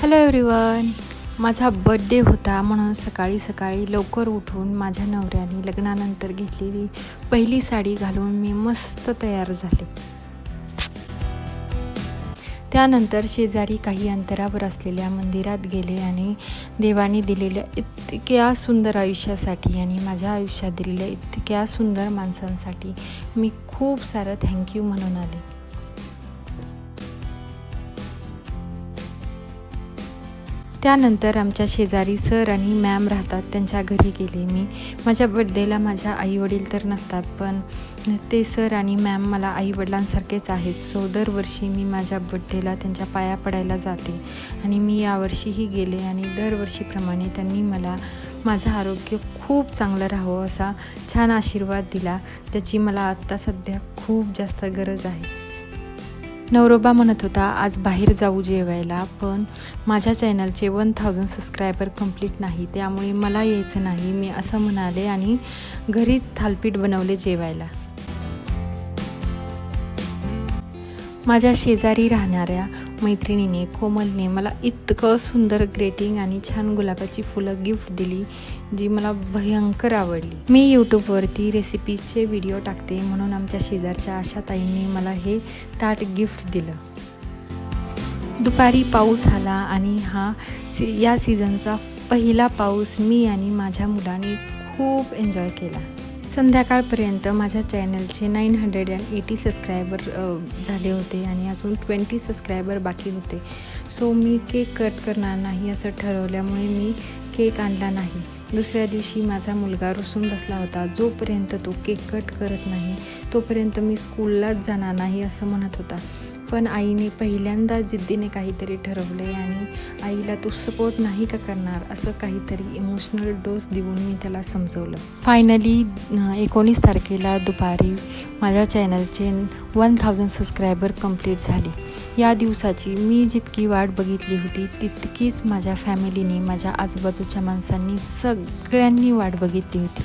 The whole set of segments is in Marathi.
हॅलो एव्हरीवन माझा बड्डे होता म्हणून सकाळी सकाळी लवकर उठून माझ्या नवऱ्याने लग्नानंतर घेतलेली पहिली साडी घालून मी मस्त तयार झाले. त्यानंतर शेजारी काही अंतरावर असलेल्या मंदिरात गेले आणि देवाने दिलेल्या इतक्या सुंदर आयुष्यासाठी आणि माझ्या आयुष्यात दिलेल्या इतक्या सुंदर माणसांसाठी मी खूप सारं थँक्यू म्हणून आले. त्यानंतर आमच्या शेजारी सर आणि मॅम राहतात त्यांच्या घरी गेले मी. माझ्या बड्डेला माझ्या आईवडील तर नसतात पण ते सर आणि मॅम मला आईवडिलांसारखेच आहेत. सो दरवर्षी मी माझ्या बड्डेला त्यांच्या पाया पडायला जाते आणि मी यावर्षीही गेले आणि दरवर्षीप्रमाणे त्यांनी मला माझं आरोग्य खूप चांगलं राहावं असा छान आशीर्वाद दिला त्याची मला आत्ता सध्या खूप जास्त गरज आहे. नवरोबा म्हणत होता आज बाहेर जाऊ जेवायला पण माझ्या चॅनलचे वन थाउजंड सबस्क्रायबर कंप्लीट नाही त्यामुळे मला यायचं नाही मी असं म्हणाले आणि घरीच थालपीठ बनवले जेवायला. माझ्या शेजारी राहणाऱ्या मैत्रिणीने कोमलने मला इतकं सुंदर ग्रेटिंग आणि छान गुलाबाची फुलं गिफ्ट दिली जी मला भयंकर आवडली. मी यूट्यूबवरती रेसिपीचे व्हिडिओ टाकते म्हणून आमच्या शेजारच्या आशा ताईंनी मला हे ताट गिफ्ट दिलं. दुपारी पाऊस आला आणि हा सी या सीझनचा पहिला पाऊस मी आणि माझ्या मुलाने खूप एन्जॉय केला. संध्याकाळपर्यंत माझ्या चॅनलचे nine hundred and eighty subscriber झाले होते आणि अजून ट्वेंटी सबस्क्रायबर बाकी होते. सो मी केक कट करणार नाही असं ठरवल्यामुळे मी केक आणला नाही. दुसऱ्या दिवशी माझा मुलगा रुसून बसला होता. जोपर्यंत तो केक कट करत नाही तोपर्यंत मी स्कूललाच जाणार नाही असं म्हणत होता. पण आईने पहिल्यांदा जिद्दीने काहीतरी ठरवले आणि आईला तू सपोर्ट नाही का करणार असं काहीतरी इमोशनल डोस देऊन मी त्याला समजवलं. फायनली एकोणीस तारखेला दुपारी माझ्या चॅनलचे वन थाउजंड सबस्क्रायबर कंप्लीट झाली. या दिवसाची मी जितकी वाट बघितली होती तितकीच माझ्या फॅमिलीने माझ्या आजूबाजूच्या माणसांनी सगळ्यांनी वाट बघितली होती.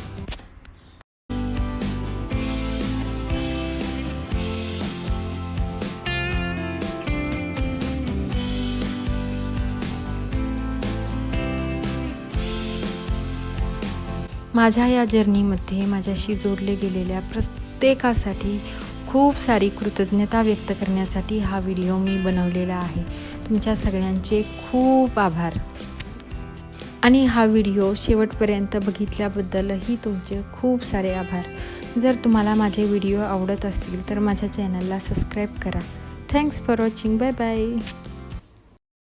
माझ्या या जर्नीमध्ये माझ्याशी जोडले गेलेल्या प्रत्येकासाठी खूप सारी कृतज्ञता व्यक्त करण्यासाठी हा व्हिडिओ मी बनवलेला आहे. तुमच्या सगळ्यांचे खूप आभार. आणि हा व्हिडिओ शेवटपर्यंत बघितल्याबद्दलही तुमचे खूप सारे आभार. जर तुम्हाला माझे व्हिडिओ आवडत असतील तर माझ्या चॅनलला सबस्क्राईब करा. Thanks for watching. Bye bye.